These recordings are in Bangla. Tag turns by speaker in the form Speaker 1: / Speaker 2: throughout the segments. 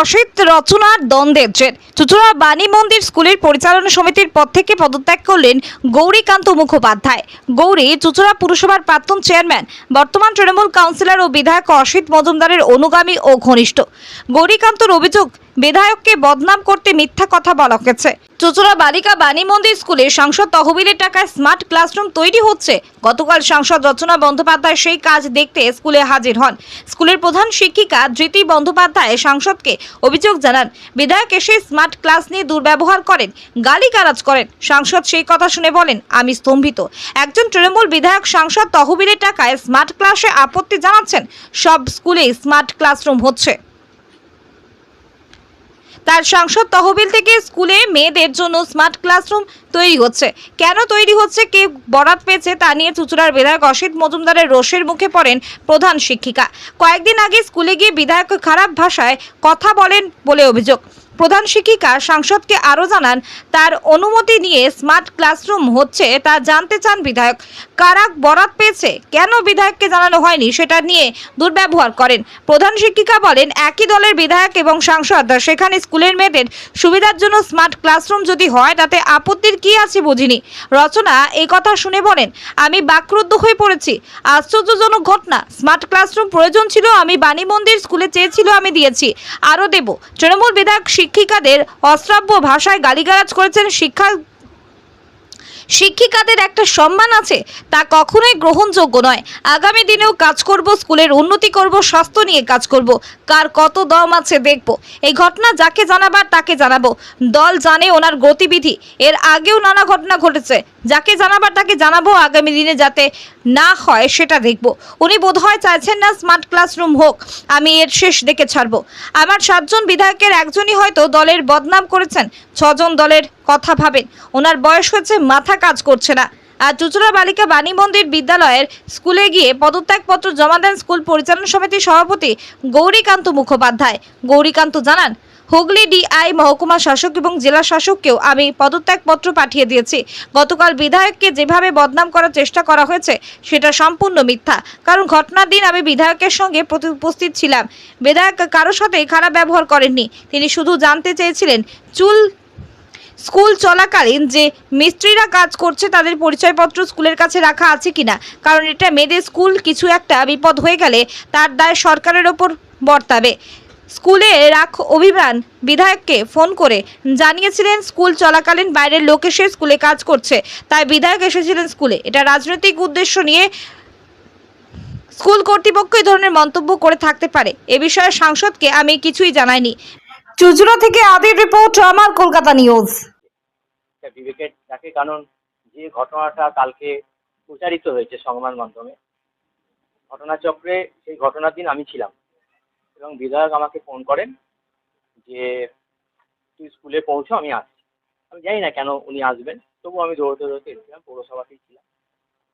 Speaker 1: অসিত রচনার দ্বন্দ্বের জের। চুচুড়া বাণী মন্দির স্কুলের পরিচালনা সমিতির পদ থেকে পদত্যাগ করলেন গৌরীকান্ত মুখোপাধ্যায়। গৌরী চুচুড়া পুরসভার প্রাক্তন চেয়ারম্যান, বর্তমান তৃণমূল কাউন্সিলর ও বিধায়ক অসিত মজুমদারের অনুগামী ও ঘনিষ্ঠ। গৌরীকান্তর অভিযোগ বিধায়ককে বদনাম করতে মিথ্যা কথা বলা হয়েছে। চুচুড়া বালিকা বাণী মন্দির স্কুলে সাংসদ তহবিলের টাকায় স্মার্ট ক্লাসরুম তৈরি হচ্ছে। গতকাল সাংসদ রচনা বন্দ্যোপাধ্যায় সেই কাজ দেখতে স্কুলে হাজির হন। স্কুলের প্রধান শিক্ষিকা ধৃতি বন্দ্যোপাধ্যায় সাংসদকে অভিযোগ জানান, বিধায়ক এসে স্মার্ট ক্লাস নিয়ে দুর্ব্যবহার করেন গালি গালিগালাজ করেন। সাংসদ সেই কথা শুনে বলেন, আমি স্তম্ভিত। একজন তৃণমূল বিধায়ক সাংসদ তহবিলের টাকায় স্মার্ট ক্লাসে আপত্তি জানাচ্ছেন, সব স্কুলেই স্মার্ট ক্লাসরুম হচ্ছে। তার সাংসদ তহবিল থেকে স্কুলে মেয়েদের জন্য স্মার্ট ক্লাসরুম তৈরি হচ্ছে। কেন তৈরি হচ্ছে? কে বরাত পেয়েছে তা নিয়ে চুচুড়ার বিধায়ক অসিত মজুমদারের রোষের মুখে পড়েন প্রধান শিক্ষিকা। কয়েকদিন আগে স্কুলে গিয়ে বিধায়ক খারাপ ভাষায় কথা বলেন বলে অভিযোগ। প্রধান শিক্ষিকা সাংসদকে আরও জানান, তার অনুমতি নিয়ে স্মার্ট ক্লাসরুম হচ্ছে তা জানতে চান বিধায়ক। কারা বরাত পেয়েছে? কেন বিধায়ককে জানানো হয়নি? সেটা নিয়ে দুর্ব্যবহার করেন। প্রধান শিক্ষিকা বলেন, একই দলের বিধায়ক এবং সাংসদ, সেখানে স্কুলের মেয়েদের সুবিধার জন্য স্মার্ট ক্লাসরুম যদি হয়, তাতে আপত্তির কি আছে বুঝিনি। রচনা এই কথা শুনে বলেন, আমি বাক্রুদ্ধ হয়ে পড়েছি। আশ্চর্যজনক ঘটনা। স্মার্ট ক্লাসরুম প্রয়োজন ছিল, আমি বাণী মন্দির স্কুলে চেয়েছিল, আমি দিয়েছি। আরও দেব। তৃণমূল বিধায়ক শিক্ষিকাদের অশ্রাব্য ভাষায় গালিগালাজ করেছেন শিক্ষা শিক্ষিকাদের একটা সম্মান আছে, তা কখনোই গ্রহণযোগ্য নয়। আগামী দিনেও কাজ করব, স্কুলের উন্নতি করব, স্বাস্থ্য নিয়ে কাজ করব। কার কত দম আছে দেখব। এই ঘটনা যাকে জানাবার তাকে জানাব। দল জানে ওনার গতিবিধি। এর আগেও নানা ঘটনা ঘটেছে। যাকে জানাবার তাকে জানাব আগামী দিনে যাতে না হয় সেটা দেখব। উনি বোধহয় চাইছেন না স্মার্ট ক্লাসরুম হোক, আমি এর শেষ দেখে ছাড়বো। আমার সাতজন বিধায়কের একজনই হয়তো দলের বদনাম করেছেন, ছজন দলের কথা ভাবেন। ওনার বয়স হয়েছে মাথা কাজ করছে না। আর চুচুড়া বালিকা বাণী মন্দির বিদ্যালয়ের স্কুলে গিয়ে পদত্যাগপত্র জমা দেন স্কুল পরিচালনা সমিতির সভাপতি গৌরীকান্ত মুখোপাধ্যায়। গৌরীকান্ত জানান হুগলি ডিআই মহকুমা শাসক এবং জেলা শাসককেও আমি পদত্যাগপত্র পাঠিয়ে দিয়েছি। গতকাল বিধায়ককে যেভাবে বদনাম করার চেষ্টা করা হয়েছে, সেটা সম্পূর্ণ মিথ্যা। কারণ ঘটনার দিন আমি বিধায়কের সঙ্গে উপস্থিত ছিলাম। বিধায়ক কারোর সাথে খারাপ ব্যবহার করেননি। তিনি শুধু জানতে চেয়েছিলেন, চুল, স্কুল চলাকালীন যে মিস্ত্রিরা কাজ করছে, তাদের পরিচয়পত্র স্কুলের কাছে রাখা আছে কিনা? কারণ এটা মেয়েদের স্কুল, কিছু একটা বিপদ হয়ে গেলে তার দায় সরকারের ওপর বর্তাবে। স্কুলে রাখ অভিমান। বিধায়ককে ফোন করে জানিয়েছিলেন স্কুল চলাকালীন বাইরের লোক এসে স্কুলে কাজ করছে। তাই বিধায়ক এসেছিলেন স্কুলে। এটা রাজনৈতিক উদ্দেশ্য নিয়ে স্কুল কর্তৃপক্ষ এই ধরনের মন্তব্য করে থাকতে পারে। এ বিষয়ে সাংসদকে আমি কিছুই জানাইনি। চুচুড়া থেকে আদির রিপোর্ট আমার কলকাতা নিউজ।
Speaker 2: একটা বিবেকের কারণ যে ঘটনাটা কালকে প্রচারিত হয়েছে সংবাদ মাধ্যমে ঘটনাচক্রে সেই ঘটনার দিন আমি ছিলাম। এবং বিধায়ক আমাকে ফোন করেন যে, তুই স্কুলে পৌঁছো, আমি আসছি। আমি জানি না কেন উনি আসবেন, তবু আমি দৌড়তে দৌড়তে এসেছিলাম, পৌরসভাতেই ছিলাম।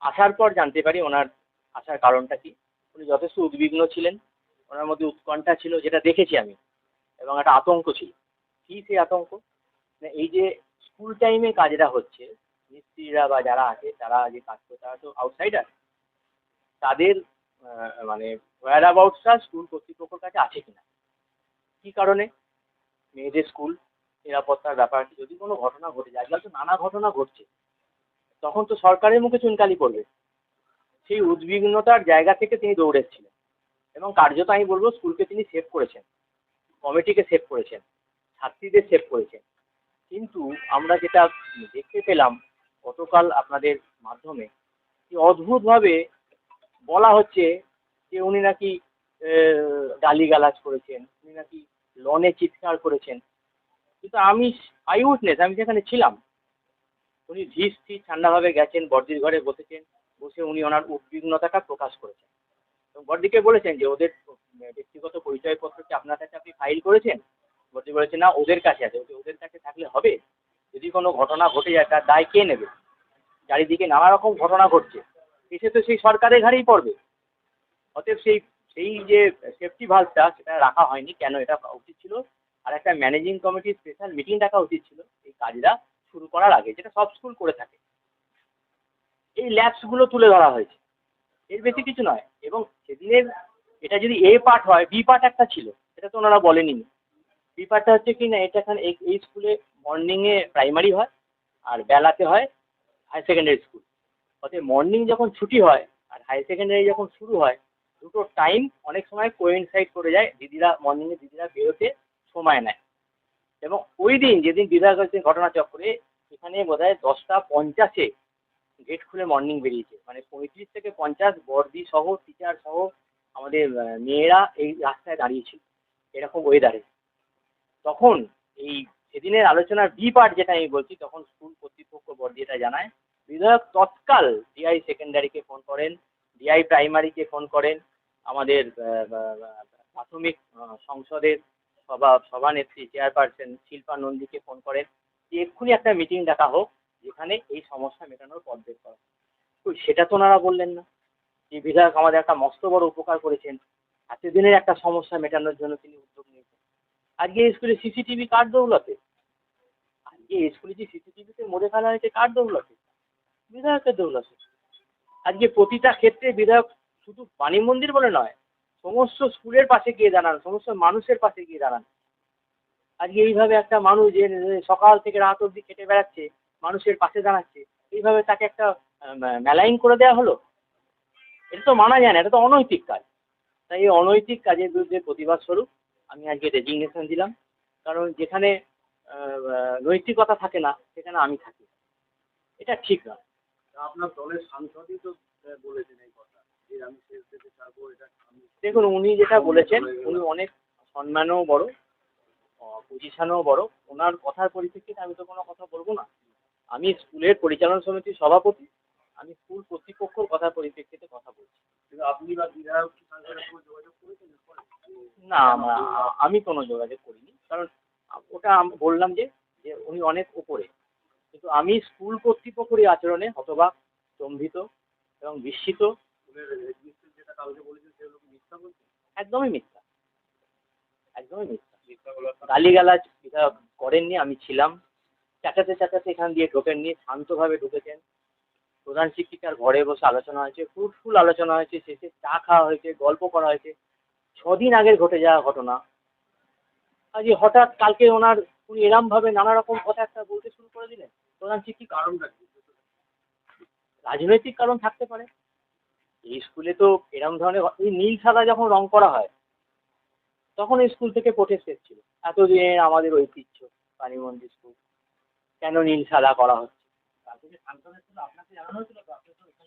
Speaker 2: আসার পর জানতে পারি ওনার আসার কারণটা কি। উনি যথেষ্ট উদ্বিগ্ন ছিলেন, ওনার মধ্যে উৎকণ্ঠা ছিল, যেটা দেখেছি আমি, এবং একটা আতঙ্ক ছিল। কী সেই আতঙ্ক? না, এই যে স্কুল টাইমে কাজটা হচ্ছে, মিস্ত্রিরা বা যারা আছে, তারা যে কাজ করে তারা তো আউটসাইডার তাদের মানে ওয়ার অ্যাবাউটসটা স্কুল কর্তৃপক্ষের কাছে আছে কিনা? কী কারণে? মেয়েদের স্কুল নিরাপত্তার ব্যাপারটি, যদি কোনো ঘটনা ঘটে যায়, আজকাল তো নানা ঘটনা ঘটছে, তখন তো সরকারের মুখে চুনকালি করবে। সেই উদ্বিগ্নতার জায়গা থেকে তিনি দৌড়েছিলেন এবং কার্যত আমি বলব স্কুলকে তিনি সেভ করেছেন কমিটিকে সেভ করেছেন, ছাত্রীদের সেভ করেছেন। কিন্তু আমরা যেটা দেখতে পেলাম, গতকাল আপনাদের মাধ্যমে যে অদ্ভুতভাবে বলা হচ্ছে যে উনি নাকি গালিগালাজ করেছেন, উনি নাকি লনে চিৎকার করেছেন। কিন্তু আমি আই উইটনেস আমি সেখানে ছিলাম, উনি ধীর স্থির ঠান্ডাভাবে গেছেন, বর্দির ঘরে বসেছেন, বসে উনি ওনার উদ্বিগ্নতাটা প্রকাশ করেছেন। এবং বর্দিকে বলেছেন যে ওদের ব্যক্তিগত পরিচয়পত্র কি আপনার কাছে আপনি ফাইল করেছেন? বর্দি বলেছে, না, ওদের কাছে আছে। ওদের কাছে থাকলে হবে? যদি কোনো ঘটনা ঘটে যায়, তার দায় কে নেবে? চারিদিকে নানা রকম ঘটনা ঘটছে। এসে তো সেই সরকারের ঘাড়েই পড়বে। অতএব সেই সেই যে সেফটি ভাল্বটা সেটা রাখা হয়নি। কেন এটা উচিত ছিল? আর একটা ম্যানেজিং কমিটির স্পেশাল মিটিং ডাকা উচিত ছিল। এই কাজটা শুরু করার আগে, যেটা সব স্কুল করে থাকে। এই ল্যাবসগুলো তুলে ধরা হয়েছে। এর বেশি কিছু নয়। এবং সেদিনের এটা যদি এ পার্ট হয় বি পার্ট একটা ছিল, এটা তো ওনারা বলেনি বি পার্টটা হচ্ছে কি না, এটা এখানে এই এই স্কুলে মর্নিংয়ে প্রাইমারি হয়, আর বেলাতে হয় হাই সেকেন্ডারি স্কুল অতএব মর্নিং যখন ছুটি হয়, আর হাই সেকেন্ডারি যখন শুরু হয় দুটো টাইম অনেক সময় কোয়েনসাইড করে যায়। দিদিরা মর্নিংয়ে দিদিরা বেরোতে সময় নেয়। এবং ওই দিন যেদিন বিধায়ক হয়েছে ঘটনাচক্রে, এখানে বোধ হয় দশটা পঞ্চাশে গেট খুলে মর্নিং বেরিয়েছে। মানে পঁয়ত্রিশ থেকে পঞ্চাশ বর্দি সহ টিচার সহ আমাদের মেয়েরা এই রাস্তায় দাঁড়িয়েছিল। এরকম ওয়েদারে তখন এই সেদিনের আলোচনার বি পার্ট যেটা আমি বলছি, তখন স্কুল কর্তৃপক্ষ বর্দি এটা জানায়। বিধায়ক তৎকাল ডিআই সেকেন্ডারিকে ফোন করেন। ডিআই প্রাইমারিকে ফোন করেন, আমাদের প্রাথমিক সংসদের সভা, সভানেত্রী চেয়ারপারসন শিল্পা নন্দীকে ফোন করেন যে এক্ষুনি একটা মিটিং ডাকা হোক, যেখানে এই সমস্যা মেটানোর পথ বের করা। কই সেটা তো ওনারা বললেন না। যে বিধায়ক আমাদের একটা মস্ত বড় উপকার করেছেন, এতদিনের একটা সমস্যা মেটানোর জন্য তিনি উদ্যোগ নিয়েছেন। আজকে স্কুলে সিসিটিভি কার দৌলতে? আজকে স্কুলে যে সিসিটিভিতে মরে ফেলা হয়েছে কার দৌলতে? বিধায়কের দৌলতে। আজকে প্রতিটা ক্ষেত্রে বিধায়ক শুধু বাণী মন্দির বলে নয়, সমস্ত স্কুলের পাশে গিয়ে দাঁড়ান, সমস্ত মানুষের পাশে গিয়ে দাঁড়ান। আজকে এইভাবে একটা মানুষ যে সকাল থেকে রাত অবধি খেটে বেড়াচ্ছে, মানুষের পাশে দাঁড়াচ্ছে, এইভাবে তাকে একটা মেলাইন করে দেওয়া হলো? এটা তো মানা যায় না, এটা তো অনৈতিক কাজ। তাই এই অনৈতিক কাজের বিরুদ্ধে প্রতিবাদ স্বরূপ আমি আজকে রেজিগনেশন দিলাম। কারণ যেখানে নৈতিকতা থাকে না, সেখানে আমি থাকি। এটা ঠিক না।
Speaker 3: আপনার দলের সাংসদই তো বলেছেন এই কথা। যে আমি শেষ দিতে ছাড়বো এটা আমি
Speaker 2: দেখুন উনি যেটা বলেছেন উনি অনেক সম্মানও বড় পজিশনও বড়। ওনার কথার পরিপ্রেক্ষিতে আমি তো কোনো কথা বলব না। আমি স্কুলের পরিচালনা সমিতির সভাপতি আমি স্কুল কর্তৃপক্ষর কথার পরিপ্রেক্ষিতে কথা বলছি।
Speaker 3: কিন্তু আপনি বা বিধায়ক যোগাযোগ করেছেন
Speaker 2: না আমি কোনো যোগাযোগ করিনি। কারণ ওটা বললাম যে উনি অনেক উপরে। কিন্তু আমি স্কুল কর্তৃপক্ষের এই আচরণে হতবাক স্তম্ভিত এবং বিস্মিত। একদমই মিথ্যা। একদমই মিথ্যা। গালিগালাজ বিধায়ক করেননি, আমি ছিলাম। চেঁচাতে চেঁচাতে এখান দিয়ে ঢোকেননি, শান্তভাবে ঢুকেছেন। প্রধান শিক্ষিকার ঘরে বসে আলোচনা হয়েছে ফ্রুটফুল আলোচনা হয়েছে, শেষে চা খাওয়া হয়েছে, গল্প করা হয়েছে। ছদিন আগের ঘটে যাওয়া ঘটনা। আজকে হঠাৎ কালকে ওনার উনি এরমভাবে নানা রকম কথা একটা বলতে শুরু করে দিলেন, প্রধান শিক্ষিকা
Speaker 3: কারণটা কি?
Speaker 2: রাজনৈতিক কারণ থাকতে পারে। এই স্কুলে তো এরম ধরনের এই নীল সাদা যখন রং করা হয়, তখন স্কুল থেকে প্রোটেস্ট এসেছিল। এতদিনের আমাদের ঐতিহ্য পানি মন্দির স্কুল কেন নীল সাদা করা হচ্ছে?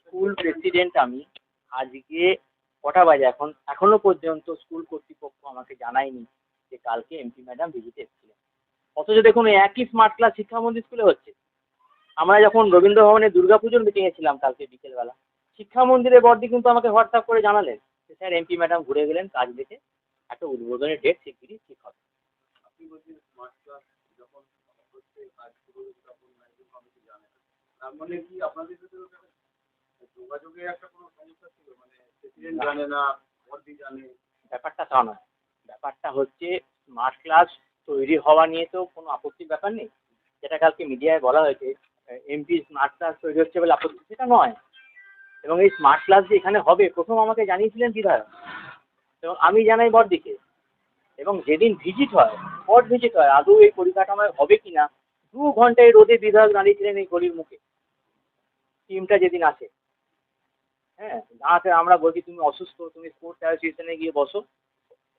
Speaker 2: স্কুল প্রেসিডেন্ট আমি আজকে কটা বাজে এখন? এখনও পর্যন্ত স্কুল কর্তৃপক্ষ আমাকে জানায়নি যে কালকে এমপি ম্যাডাম ভিজিটে এসেছিলেন। অথচ দেখুন একই স্মার্ট ক্লাস শিক্ষা মন্দির স্কুলে হচ্ছে। আমরা যখন রবীন্দ্র ভবনে দুর্গা দুর্গাপুজোর মিটিংয়ে ছিলাম কালকে বিকেলবেলা শিক্ষা মন্দিরের বর্দি কিন্তু আমাকে হোয়াটসঅ্যাপ করে জানালেন যে স্যার এমপি ম্যাডাম ঘুরে গেলেন কাজ দেখে একটা উদ্বোধনের ডেট শিগগিরই ঠিক হবে।
Speaker 3: মানে মানে
Speaker 2: ব্যাপারটা তা নয়। ব্যাপারটা হচ্ছে স্মার্ট ক্লাস তৈরি হওয়া নিয়ে তো কোনো আপত্তির ব্যাপার নেই। যেটা কালকে মিডিয়ায় বলা হয়েছে এমপি স্মার্ট ক্লাস তৈরি হচ্ছে বলে আপত্তি, সেটা নয়। এবং এই স্মার্ট ক্লাস যে এখানে হবে, প্রথম আমাকে জানিয়েছিলেন বিধায়ক। এবং আমি জানাই বড়দিকে এবং যেদিন ভিজিট হয় স্পট ভিজিট হয়, আদৌ এই পরিকাঠামোয় হবে কি না দু ঘন্টায় রোদে বিধায়ক দাঁড়িয়েছিলেন এই গলির মুখে। টিমটা যেদিন আসে। হ্যাঁ দাঁড়াতে আমরা বলছি, তুমি অসুস্থ, তুমি স্পোর্টস অ্যাসোসিয়েশনে গিয়ে বসো।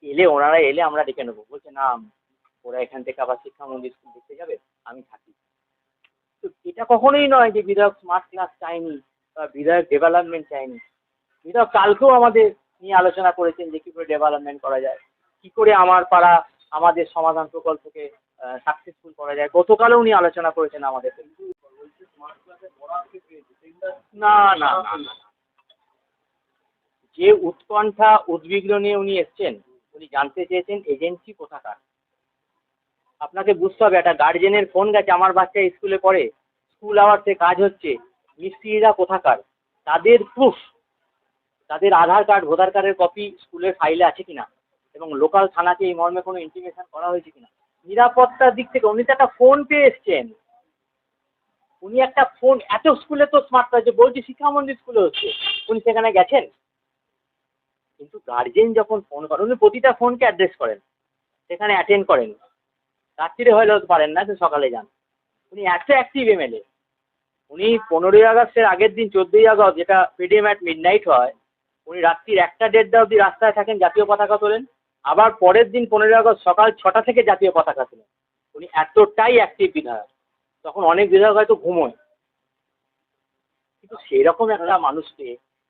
Speaker 2: এলে ওনারা এলে আমরা ডেকে নেব। বলছে, না ওরা এখান থেকে আবার শিক্ষা মন্দির স্কুল দেখতে যাবে, আমি থাকি। তো এটা কখনোই নয় যে বিধায়ক স্মার্ট ক্লাস চায়নি বা বিধায়ক ডেভেলপমেন্ট চায়নি। বিধায়ক কালকেও আমাদের নিয়ে আলোচনা করেছেন যে কী করে ডেভেলপমেন্ট করা যায়, কী করে আমার পাড়া, আমাদের সমাধান প্রকল্পকে সাকসেসফুল করা যায়। গতকালও উনি আলোচনা করেছেন আমাদের না না। যে উৎকণ্ঠা উদ্বিগ্ন নিয়ে উনি এসছেন, উনি জানতে চেয়েছেন এজেন্সি কোথাকার। আপনাকে বুঝতে হবে, একটা গার্জেনের ফোন গেছে আমার বাচ্চা স্কুলে পড়ে। স্কুল আওয়ার্সে কাজ হচ্ছে। মিস্ত্রিরা কোথাকার? তাদের প্রুফ তাদের আধার কার্ড ভোটার কার্ডের কপি স্কুলের ফাইলে আছে কিনা? এবং লোকাল থানাকে এই মর্মে কোনো ইন্টিমেশন করা হয়েছে কিনা? নিরাপত্তার দিক থেকে উনি তো একটা ফোন পেয়ে এসছেন। উনি একটা ফোন এত স্কুলে তো স্মার্ট হয়েছে বলছি শিক্ষা মন্দির স্কুলে হচ্ছে। উনি সেখানে গেছেন? কিন্তু গার্জেন যখন ফোন করেন উনি প্রতিটা ফোনকে অ্যাড্রেস করেন। সেখানে অ্যাটেন্ড করেন। রাত্রিরে হলেও পারেন না তো সকালে যান। উনি এত অ্যাক্টিভ এমএলএ উনি পনেরোই আগস্টের আগের দিন, চোদ্দোই আগস্ট, যেটা পিডিএম অ্যাট মিড নাইট হয়, উনি রাত্রির একটা দেড়টা অবধি রাস্তায় থাকেন, জাতীয় পতাকা তোলেন। আবার পরের দিন, পনেরোই আগস্ট সকাল ছটা থেকে জাতীয় পতাকা তোলেন। উনি এতটাই অ্যাক্টিভ বিধায়ক। তখন অনেক বিধায়ক হয়তো ঘুমোয়। কিন্তু সেরকম একটা মানুষকে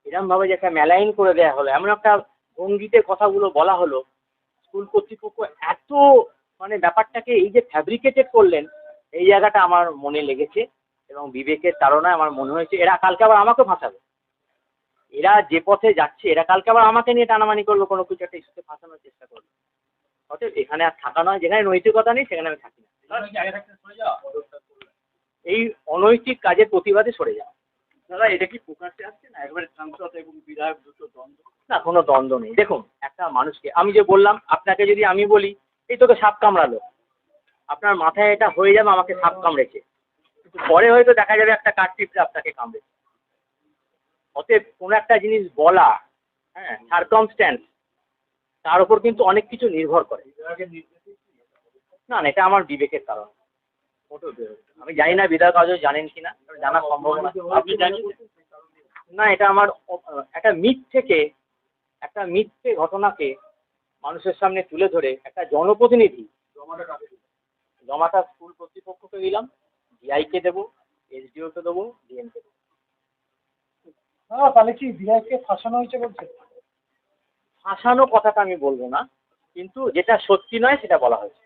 Speaker 2: এরমভাবে যে একটা মেলাইন করে দেওয়া হলো, এমন একটা ভঙ্গিতে কথাগুলো বলা হলো, স্কুল কর্তৃপক্ষ এত মানে ব্যাপারটাকে এই যে ফ্যাব্রিকেটেড করলেন এই জায়গাটা আমার মনে লেগেছে এবং বিবেকের তাড়নায় আমার মনে হয়েছে এরা কালকে আবার আমাকে ফাঁসাবে। এরা যে পথে যাচ্ছে এরা কালকে আবার আমাকে নিয়ে টানামানি করবে কোনো কিছু একটা ইস্যুতে ফাঁসানোর চেষ্টা করবে। অতএব এখানে আর থাকা নয় যেখানে নৈতিকতা নেই সেখানে আমি থাকি না। এই অনৈতিক কাজের প্রতিবাদে সরে যাওয়া
Speaker 3: দাদা এটা কি প্রকাশ্যে আসছে না? একবারে সাংসদ এবং বিধায়ক দুটো দ্বন্দ্ব।
Speaker 2: না কোনো দ্বন্দ্ব নেই। দেখুন একটা মানুষকে আমি যে বললাম আপনাকে যদি আমি বলি এই তোকে সাপ কামড়ালো। আপনার মাথায় এটা হয়ে যাবে আমাকে সাপ কামড়েছে। কিন্তু পরে হয়তো দেখা যাবে একটা কাঠটিপে আপনাকে কামড়েছে। অতএব কোনো একটা জিনিস বলা হ্যাঁ সার্কমস্ট্যান্স তার উপর কিন্তু অনেক কিছু নির্ভর করে। না না এটা আমার বিবেকের কারণ। আমি জানি না বিধায়ক আজও জানেন কিনা জানার সম্ভাবনা
Speaker 3: আপনি জানেন?
Speaker 2: না এটা আমার একটা মিথ থেকে একটা মিথ্যে ঘটনাকে মানুষের সামনে তুলে ধরে একটা জনপ্রতিনিধি।
Speaker 3: জমাটা
Speaker 2: জমাটা স্কুল কর্তৃপক্ষকে দিলাম ডিআইকে দেবো এসডিওকে দেবো ডিএমকে দেবো।
Speaker 4: না তাহলে কি বিআইকে ফাঁসানো হয়েছে বলছে?
Speaker 2: ফাঁসানো কথাটা আমি বলব না কিন্তু যেটা সত্যি নয় সেটা বলা হয়েছে?